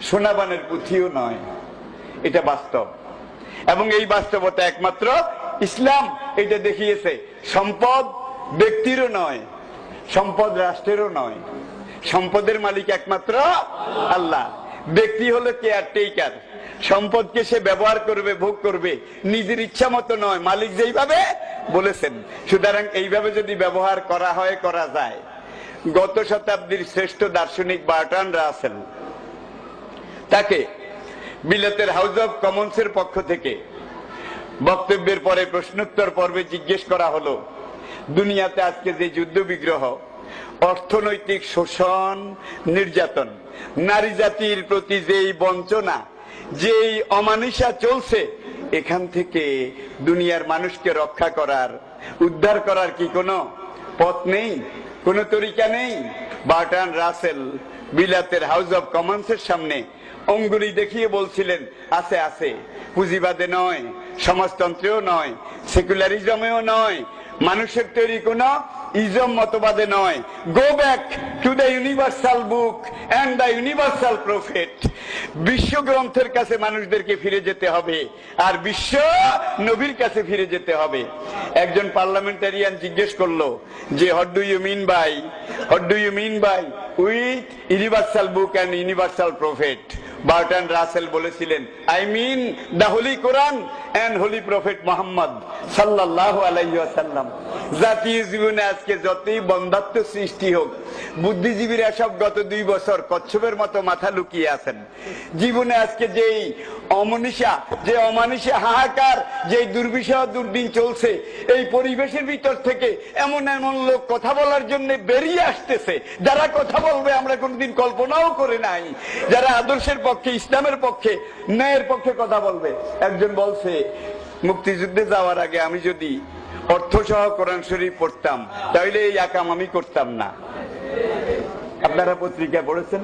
সোনাবানের পুঁথিও নয়। এটা বাস্তব। এবং এই বাস্তবতা একমাত্র ইসলাম এটা দেখিয়েছে। সম্পদ ব্যক্তিরও নয়, সম্পদ রাষ্ট্রেরও নয়। সম্পদের মালিক একমাত্র আল্লাহ। ব্যক্তি হলো কেয়ারটেকার। সম্পদকে সে ব্যবহার করবে, ভোগ করবে। নিজের ইচ্ছা মতো নয়, মালিক যেইভাবে বলেছেন। সুতরাং এইভাবে যদি ব্যবহার করা হয়, করা যায়। গত শতাব্দীর শ্রেষ্ঠ দার্শনিক বার্টান রাসেল তাকে বিলেতের হাউস অব কমন্সের পক্ষ থেকে বক্তব্যের পরে প্রশ্নোত্তর পর্বে জিজ্ঞেস করা হলো, দুনিয়াতে আজকে যে যুদ্ধ বিগ্রহ, অর্থনৈতিক শোষণ, নির্যাতন, নারী জাতির প্রতি যেই বঞ্চনা, যেই অমানিসা চলছে, এখান থেকে দুনিয়ার মানুষকে রক্ষা করার, উদ্ধার করার কি কোনো পথ নেই, কোনো তরিকা নেই? বার্টান রাসেল বিলাতের হাউস অব কমন্সের সামনে অঙ্গুলি দেখিয়ে বলছিলেন, আছে আছে। পুঁজিবাদে নয়, সমাজতন্ত্রেও নয়, সেকুলারিজমেও নয়, মানুষের তৈরি কোন ইজম মতবাদে নয়। Go back to the universal book and the universal prophet বিশ্ব গ্রন্থের কাছে মানুষদেরকে ফিরে যেতে হবে, আর বিশ্ব নবীর কাছে ফিরে যেতে হবে। একজন পার্লামেন্টারিয়ান জিজ্ঞেস করল যে what do you mean by what do you mean by with universal book and universal prophet Bertrand Russell বলেছিলেন I mean the holy Quran and holy prophet Muhammad সাল্লাহ আলাইসাল্লাম জাতীয় জীবনে আজকে যতই বন্ধাত্ম সৃষ্টি হোক, বুদ্ধিজীবীরা সব গত দুই বছর কচ্ছপের মতো মাথা লুকিয়ে আছেন। জীবনে আজকে যেই অমনীষা, যে অমানিসা হাহাকার যে দুর্বিষহ দুর্দিন চলছে, এই পরিবেশের ভিতর থেকে এমন এমন লোক কথা বলার জন্য বেরিয়ে আসতেছে। যারা কথা বলবে আমরা কোনোদিন কল্পনাও করে নাই। যারা আদর্শের পক্ষে ইসলামের পক্ষে, ন্যায়ের পক্ষে কথা বলবে। একজন বলছে, মুক্তিযুদ্ধে যাওয়ার আগে আমি যদি অর্থ সহ কোরআন শরীফ পড়তাম, তাহলে এই আকাম আমি করতাম না। আপনারা পত্রিকা পড়েছেন?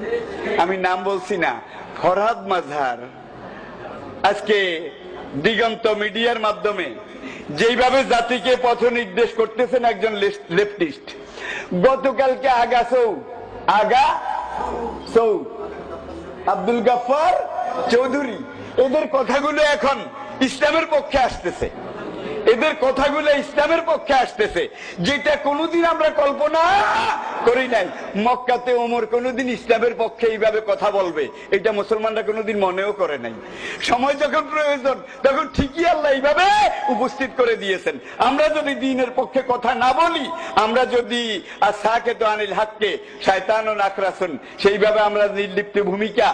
আমি নাম বলছি না। ফরহাদ মাঝার আজকে দিগন্ত মিডিয়ার মাধ্যমে যেইভাবে জাতিকে পথ নির্দেশ করতেছেন একজন লেফটিস্ট, গতকালকে আগা সৌ আগা সৌ আব্দুল গাফার চৌধুরী। এদের কথাগুলো এখন ইসলামের পক্ষে আসতেছে। এদের কথাগুলো ইসলামের পক্ষে আসতেছে। যেটা কোনোদিন আমরা কল্পনা করি নাই। মক্কাতে ওমর কোনোদিন ইসলামের পক্ষে এইভাবে কথা বলবে। এটা মুসলমানরা কোনোদিন মনেও করে নাই। সময় যখন প্রয়োজন, তখন ঠিকই আল্লাহ এইভাবে উপস্থিত করে দিয়েছেন। আমরা যদি দিনের পক্ষে কথা না বলি, আমরা যদি আর সাকে তো আনিল হাককে শায়তান ও নাকরাসন সেইভাবে আমরা নির্লিপ্ত ভূমিকা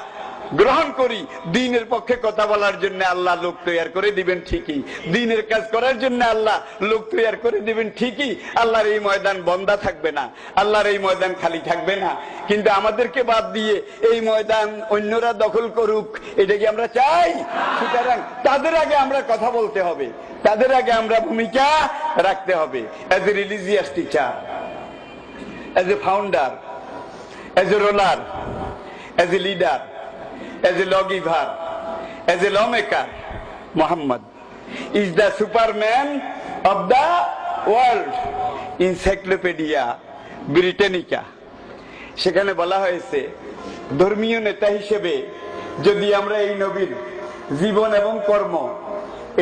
গ্রহণ করি। দিনের পক্ষে কথা বলার জন্য আল্লাহ লোক তৈরি করে দিবেন ঠিকই। দিনের কাজ করার জন্য আল্লাহ লোক তৈরি করে দিবেন ঠিকই। আল্লাহর এই ময়দান বন্ধা থাকবে না। আল্লাহর এই ময়দান খালি থাকবে না। কিন্তু আমাদেরকে বাদ দিয়ে এই ময়দান অন্যরা দখল করুক, এটা কি আমরা চাই? সুতরাং তাদের আগে আমরা কথা বলতে হবে। তাদের আগে আমরা ভূমিকা রাখতে হবে। As a religious teacher as a founder as a ruler as a leader as a lawgiver, as a lawmaker, Muhammad is the superman of the world. Encyclopedia Britannica. সেখানে বলা হয়েছে ধর্মীয় নেতা হিসেবে যদি আমরা এই নবীর জীবন এবং কর্ম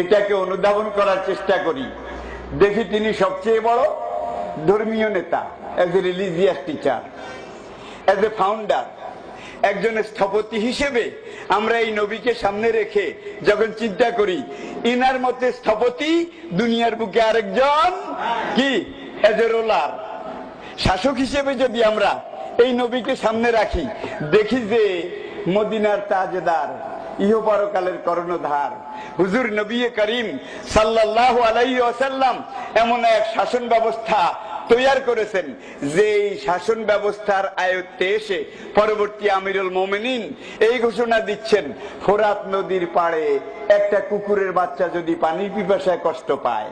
এটাকে অনুধাবন করার চেষ্টা করি দেখি তিনি সবচেয়ে বড় ধর্মীয় নেতা as a religious teacher as a founder একজন স্থপতি হিসেবে আমরা এই নবীকে সামনে রেখে যখন চিন্তা করি, ইনার মতে স্থপতি, দুনিয়ার বুকে আরেকজন কি? এজ এ রোলার শাসক হিসেবে যদি আমরা এই নবীকে সামনে রাখি, দেখি যে মদিনার তাজদার ইহ পরকালের কর্ণধার, হুজুর নবী করিম সাল্লাহ আলাই আসাল্লাম এমন এক শাসন ব্যবস্থা তৈয়ার করেছেন। যে এই শাসন ব্যবস্থার আয়ত্তে এসে পরবর্তী আমিরুল মোমেনিন এই ঘোষণা দিচ্ছেন, ফোরাত নদীর পাড়ে একটা কুকুরের বাচ্চা যদি পানির পিপাসায় কষ্ট পায়।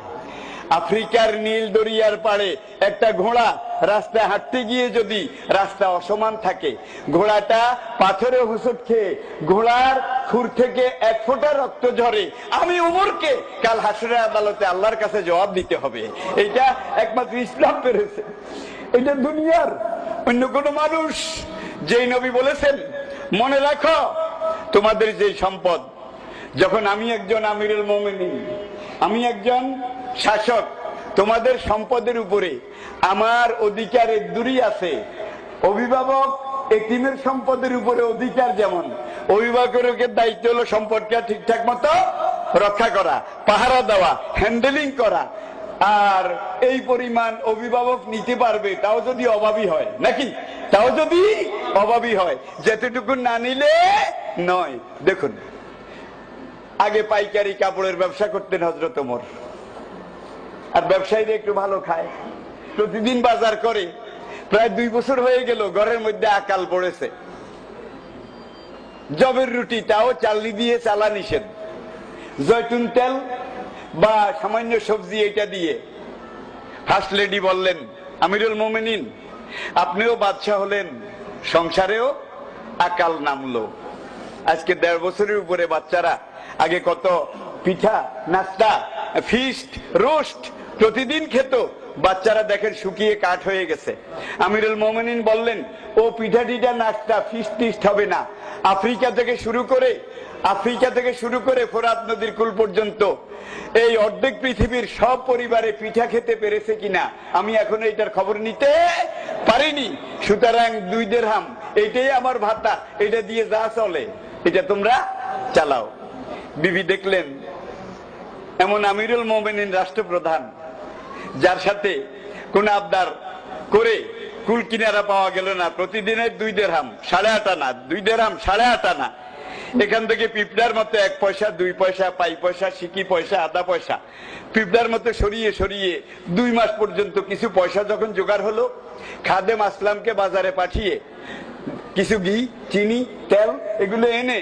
আফ্রিকার নীল দরিয়ার পাড়ে একটা ঘোড়া রাস্তায় হাঁটতে গিয়ে যদি রাস্তা অসমান থাকে, ঘোড়াটা পাথরে হুসট খেয়ে ঘোড়ার খুর থেকে এক ফোঁটা রক্ত ঝরে, আমি উমরকে কাল হাসুরের আদালতে আল্লাহর কাছে জবাব দিতে হবে। এটা একমাত্র ইসলাম পেরেছে। এটা দুনিয়ার অন্য কোনো মানুষ। যেই নবী বলেছেন, মনে রাখো, তোমাদের যে সম্পদ, যখন আমি একজন আমিরুল মোমিনিন, আমি একজন শাসক, তোমাদের সম্পদের উপরে আমার অধিকারের দূরই আছে। অভিভাবক, এতিমের সম্পদের উপরে অধিকার যেমন, অভিভাবকের দায়িত্ব হলো সম্পদকে ঠিকঠাক মতো রক্ষা করা, পাহারা দেওয়া হ্যান্ডেলিং করা। আর এই পরিমাণ অভিভাবক নিতে পারবে, তাও যদি অভাবী হয়, নাকি? তাও যদি অভাবী হয়, যেতটুকু না নিলে নয়। দেখুন, আগে পাইকারি কাপড়ের ব্যবসা করতেন হজরত ওমর। আর ব্যবসায়ীরা একটু ভালো খায়। প্রতিদিন বাজার করে। প্রায় দুই বছর হয়ে গেল, ঘরের মধ্যে আকাল পড়েছে। জবের রুটি তাও চালনি দিয়ে চালা নিষেধ। জয়তুন তেল বা সামান্য সবজি এটা দিয়ে। ফার্স্ট লেডি বললেন, আমিরুল মোমেনিন, আপনিও বাদশাহ হলেন, সংসারেও আকাল নামলো। আজকে দেড় বছরের উপরে বাচ্চারা, আগে কত পিঠা, নাস্তা ফিস্ট রোস্ট প্রতিদিন খেত, বাচ্চারা দেখেন শুকিয়ে কাঠ হয়ে গেছে। আমিরুল মোমিনিন বললেন, ও পিঠা টিঠা, নাস্তা ফিস্ট টিস্ট হবে না। আফ্রিকা থেকে শুরু করে, আফ্রিকা থেকে শুরু করে ফোরাত নদীর কুল পর্যন্ত, এই অর্ধেক পৃথিবীর সব পরিবারে পিঠা খেতে পেরেছে কিনা, আমি এখন এইটার খবর নিতে পারিনি। সুতরাং দুই দেড়হাম এইটাই আমার ভাতা, এটা দিয়ে যা চলে, এটা তোমরা চালাও। বিবি দেখলেন, এমন আমিরুল মোমেনিন রাষ্ট্রপ্রধান যার সাথে কোন আবদার করে কুল কিনারা পাওয়া গেল না। প্রতিদিনের দুই দেড়হাম, সাড়ে আট আনা দুই দেড়হাম, সাড়ে আট আনা এখান থেকে পিঁপড়ার মতো এক পয়সা, দুই পয়সা, পাই পয়সা, সিকি পয়সা, আধা পয়সা। পিঁপড়ার মতো সরিয়ে সরিয়ে দুই মাস পর্যন্ত কিছু পয়সা যখন জোগাড় হলো, খাদেম আসলামকে বাজারে পাঠিয়ে কিছু ঘি, চিনি, তেল এগুলো এনে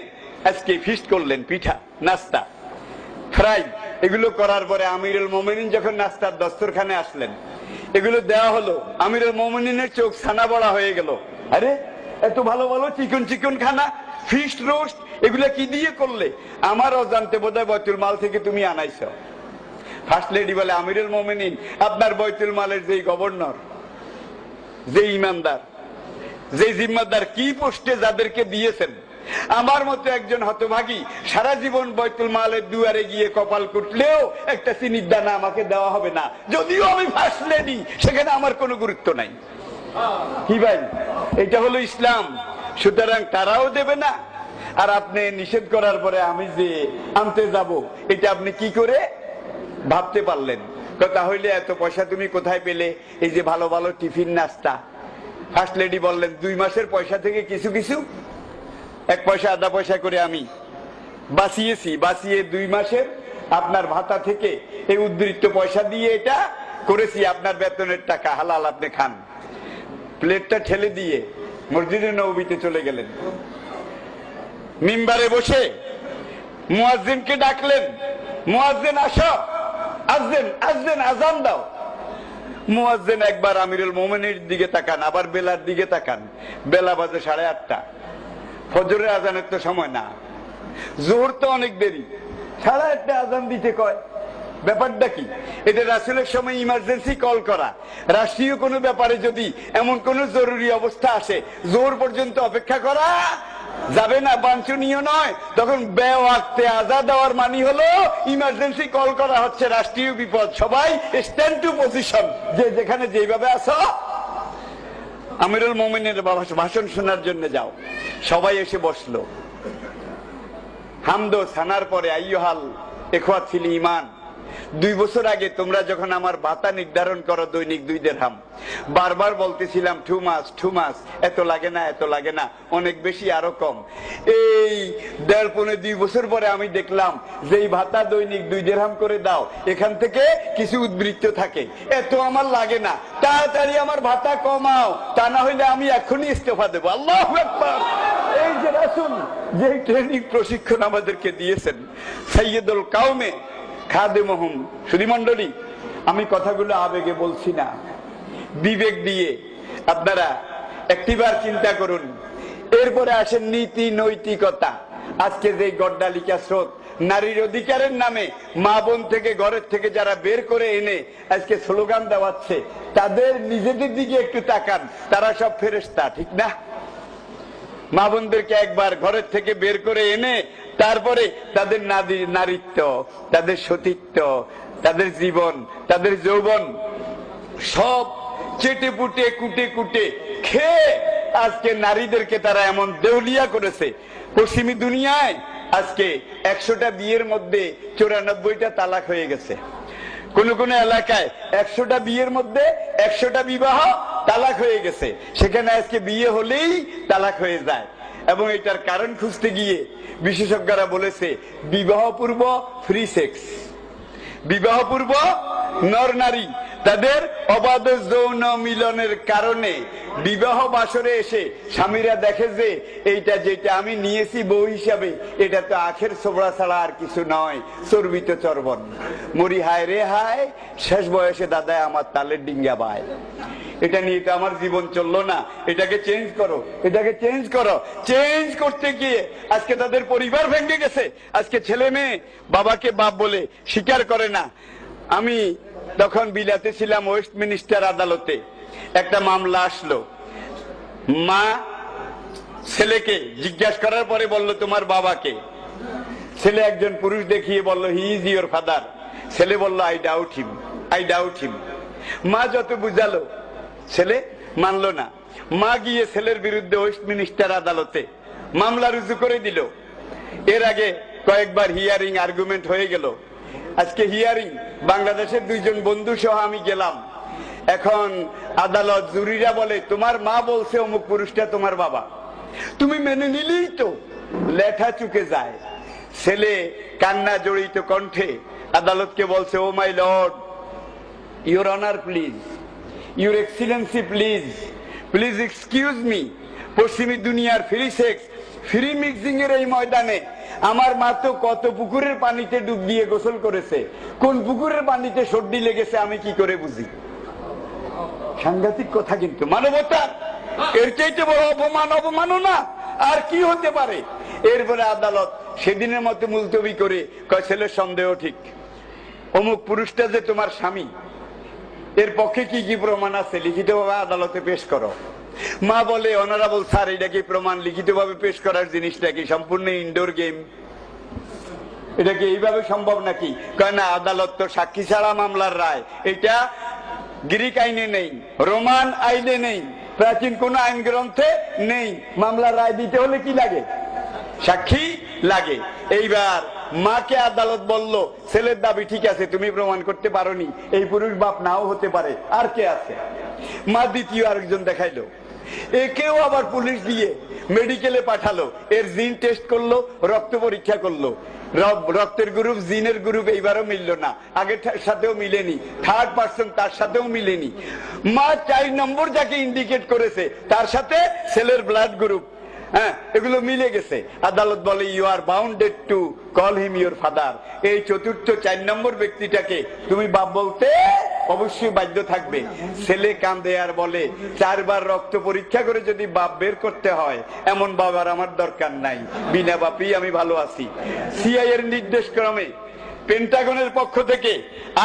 আজকে ফিস্ট করলেন, পিঠা, নাস্তা ফ্রাই এগুলো করার পরে আমিরুল মোমিনিন যখন নাস্তার দস্তরখানে আসলেন, এগুলো দেওয়া হলো। আমিরুল মোমিনের চোখ ছানা বড়া হয়ে গেল। আরে, এত ভালো ভালো চিকন চিকন খানা ফিস্ট রোস্ট, এগুলো কি দিয়ে করলে? আমার অজান্তে বোধহয় বয়তুল মাল থেকে তুমি আনাইছ। ফার্স্ট লেডি বলে, আমিরুল মোমিনিন, আপনার বয়তুল মালের যেই গভর্নর যে ইমানদার যে জিম্মাদার, কি পোস্টে যাদেরকে দিয়েছেন আমার মতো একজন হতভাগী সারা জীবন বৈতুল মালের দুয়ারে গিয়ে কপাল কুটলেও একটা চিনির দানা আমাকে দেওয়া হবে না। যদিও আমি ফার্স্ট লেডি সেখানে আমার কোনো গুরুত্ব নাই। কি ভাই? এটা হলো ইসলাম। সুতরাং তারাও দেবে না। আর আপনি নিষেধ করার পরে আমি যে আনতে যাব, এটা আপনি কি করে ভাবতে পারলেন? তো তাহলে এত পয়সা তুমি কোথায় পেলে? এই যে ভালো ভালো টিফিন নাস্তা। ফার্স্ট লেডি বললেন, দুই মাসের পয়সা থেকে কিছু কিছু এক পয়সা, আধা পয়সা করে আমি বাঁচিয়েছি, বাঁচিয়ে দুই মাসের আপনার ভাতা থেকে এই উদ্বৃত্ত পয়সা দিয়ে এটা করেছি। আপনার বেতনের টাকা হালাল আপনি খান। প্লেটটা ঠেলে দিয়ে মসজিদে নবীতে চলে গেলেন। মিম্বারে বসে মুয়াজ্জিনকে ডাকলেন, মুয়াজ্জিন, আসো। আজদেন আজদেন আজান দাও। মুয়াজ্জিন একবার আমিরুল মোমেনের দিকে তাকান, আবার বেলার দিকে তাকান। বেলা বাজে সাড়ে আটটা। ফজরের আজানের তো সময় না। জোহর তো অনেক দেরি। সাড়ে একটা আজান দিতে কয়। ব্যাপারটা কি? এটা রাসুলের সময় ইমার্জেন্সি কল করা। রাষ্ট্রীয় কোনো ব্যাপারে যদি এমন কোন জরুরি অবস্থা আসে জোর পর্যন্ত অপেক্ষা করা যাবে না, বাঞ্ছনীয় নয়। তখন বেওয়াক্তে আজা দেওয়ার মানি হলো ইমার্জেন্সি কল করা হচ্ছে রাষ্ট্রীয় বিপদ। সবাই স্ট্যান্ড টু পজিশন যে যেখানে যেভাবে আসো আমিরুল মোমিনের ভাষণ শোনার জন্য যাও। সবাই এসে বসল। হামদো সানার পরে, আইয়হাল এখোয়াত ছিল ইমান দুই বছর আগে তোমরা যখন আমার ভাতা নির্ধারণ করো দৈনিক দুই দেড়হাম বারবার বলতেছিলাম টু মাস টু মাস এত লাগে না, এত লাগে না, অনেক বেশি, আরও কম। এই দেড় পনেরো দুই বছর পরে আমি দেখলাম যে এই ভাতা দৈনিক দুই দেড়হাম করে দাও, এখান থেকে কিছু উদ্বৃত্ত থাকে। এত আমার লাগে না, তাড়াতাড়ি আমার ভাতা কমাও, তা না হইলে আমি এখনই ইস্তফা দেবো। আল্লাহ যে রাসুল যে ট্রেনিং প্রশিক্ষণ আমাদেরকে দিয়েছেন। সৈয়দুল কাউমে খাদে মহম সুধীমণ্ডলী আমি কথাগুলো আবেগে বলছি না। বিবেক দিয়ে আপনারা একটিবার চিন্তা করুন। এরপরে আসেন নীতি নৈতিকতা। আজকে যে গড্ডালিকা স্রোত, নারীর অধিকারের নামে মা বোন থেকে ঘরের থেকে যারা বের করে এনে আজকে স্লোগান দেওয়াচ্ছে, তাদের নিজেদের দিকে একটু তাকান। তারা সব ফেরেস্তা ঠিক না? মা বোনদেরকে একবার ঘরের থেকে বের করে এনে তারপরে তাদের নারীত্ব, তাদের সতীত্ব, তাদের জীবন, তাদের যৌবন, সব চেটে পুটে, কুটে কুটে খেয়ে আজকে নারীদেরকে তারা এমন দেউলিয়া করেছে। পশ্চিমী দুনিয়ায় আজকে একশোটা বিয়ের মধ্যে চৌরানব্বইটা তালাক হয়ে গেছে। কোন কোন এলাকায় একশোটা বিয়ের মধ্যে একশোটা বিবাহ তালাক হয়ে গেছে। সেখানে আজকে বিয়ে হলেই তালাক হয়ে যায়। এবং এটার কারণ খুঁজতে গিয়ে বিশেষজ্ঞরা বলেছে, বিবাহপূর্ব ফ্রি সেক্স বিবাহপূর্ব নর নারী। তাদের অবাধ যৌন মিলনের কারণে বিবাহ বাসরে এসে স্বামীরা দেখে যে এইটা যেটা আমি নিয়েছি বউ হিসাবে, এটা তো আখের সোবড়া ছাড়া আর কিছু নয়, চর্বিত চর্বণ। মরি হায় রে হায়, শেষ বয়সে দাদায় আমার তালের ডিঙ্গা বায়। এটা নিয়ে তো আমার জীবন চলল না। এটাকে চেঞ্জ করো, এটাকে চেঞ্জ করো। চেঞ্জ করতে গিয়ে আজকে তাদের পরিবার ভেঙে গেছে। আজকে ছেলে মেয়ে বাবাকে বাপ বলে স্বীকার করে না। আমি তখন বিলাতে ছিলাম ওয়েস্ট মিনিস্টার আদালতে। একটা মামলা আসলো। মা ছেলেকে জিজ্ঞাসা করার পরে বলল, তোমার বাবাকে? ছেলে একজন পুরুষ দেখিয়ে বলল হি ইজ ইউর ফাদার ছেলে বলল I doubt him I doubt him মা যত বুঝালো, ছেলে মানলো না। মা গিয়ে ছেলের বিরুদ্ধে ওয়েস্ট মিনিস্টার আদালতে মামলা রুজু করে দিল। এর আগে কয়েকবার হিয়ারিং আর্গুমেন্ট হয়ে গেল। আজকে হিয়ারিং বাংলাদেশের দুইজন বন্ধু সহ আমি গেলাম। এখন আদালত জুরিরা বলে, তোমার মা বলছে অমুক পুরুষটা তোমার বাবা। তুমি মেনে নিলেই তো লেখা চুকে যায়। ছেলে কান্না জড়িত কণ্ঠে আদালতকে বলছে, o my lord your honour please your excellency please please excuse me, পশ্চিমী দুনিয়ার ফ্রি সেক্স ফ্রি মিক্সিং এর এই ময়দানে আমার মা তো কত পুকুরের পানিতে ডুব দিয়ে গোসল করেছে। কোন পুকুরের পানিতে সর্দি লেগেছে আমি কি করে বুঝি? সাংঘাতিক কথা কিন্তু। মানবতা, এর চাইতে বড় অপমান অপমানও না, আর কি হতে পারে? এরপরে আদালত সেদিনের মতো মুলতবি করে কয়, ছেলের সন্দেহ ঠিক। অমুক পুরুষটা যে তোমার স্বামী, এর পক্ষে কি কি প্রমাণ আছে? লিখিত ভাবে আদালতে পেশ করো। মা বলে অনারাবল স্যার এটা কি প্রমাণ? লিখিত ভাবে পেশ করার জিনিসটা কি? সম্পূর্ণ ইনডোর গেম এটা কি এইভাবে সম্ভব নাকি? না, আদালত তো সাক্ষী ছাড়া মামলার রায়। এটা গ্রিক আইনে নেই, রোমান আইনে নেই, প্রাচীন কোন আইন গ্রন্থে নেই। মামলার রায় দিতে হলে কি লাগে? সাক্ষী লাগে। এইবার মাকে আদালত বলল, ছেলের দাবি ঠিক আছে, তুমি প্রমাণ করতে পারোনি। এই পুরুষ বাপ নাও হতে পারে। আর কে আছে? মা দ্বিতীয় আরেকজন দেখাইলো। একেও আবার পুলিশ দিয়ে মেডিকেলে পাঠালো। এর জিন টেস্ট করল, রক্ত পরীক্ষা করল। রক্তের গ্রুপ জিনের গ্রুপ এইবারও মিলল না। আগের সাথেও মিলেনি। থার্ড পার্সন তার সাথেও মিলেনি। মা চার নম্বর যাকে ইন্ডিকেট করেছে, তার সাথে ছেলের ব্লাড গ্রুপ হ্যাঁ এগুলো মিলে গেছে। আদালত বলে you are bounded to call him your father এই চতুর্থ চার নম্বর ব্যক্তিটাকে তুমি বাপ বলতে অবশ্যই বাধ্য থাকবে। ছেলে কান্দে আর বলে, চারবার রক্ত পরীক্ষা করে যদি বাপ বের করতে হয়, এমন বাবার আমার দরকার নাই। বিনা বাপই আমি ভালো আছি। সিআই এর নির্দেশ ক্রমে পেন্টাগনের পক্ষ থেকে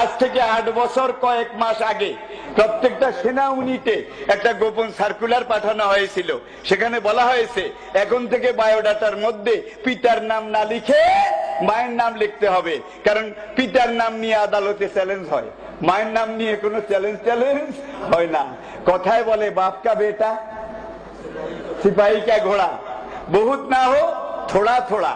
আজ থেকে আট বছর কয়েক মাস আগে প্রত্যেকটা সেনা ইউনিটে একটা গোপন সার্কুলার পাঠানো হয়েছিল। সেখানে বলা হয়েছে, এখন থেকে বায়োডাটার মধ্যে পিতার নাম না লিখে মায়ের নাম লিখতে হবে। কারণ পিতার নাম নিয়ে আদালতে চ্যালেঞ্জ হয়। মায়ের নাম নিয়ে কোনো চ্যালেঞ্জ চ্যালেঞ্জ হয় না। কথায় বলে বাপকা বেটা, সিপাহী কা ঘোড়া, বহুত না হো, থোড়া থোড়া।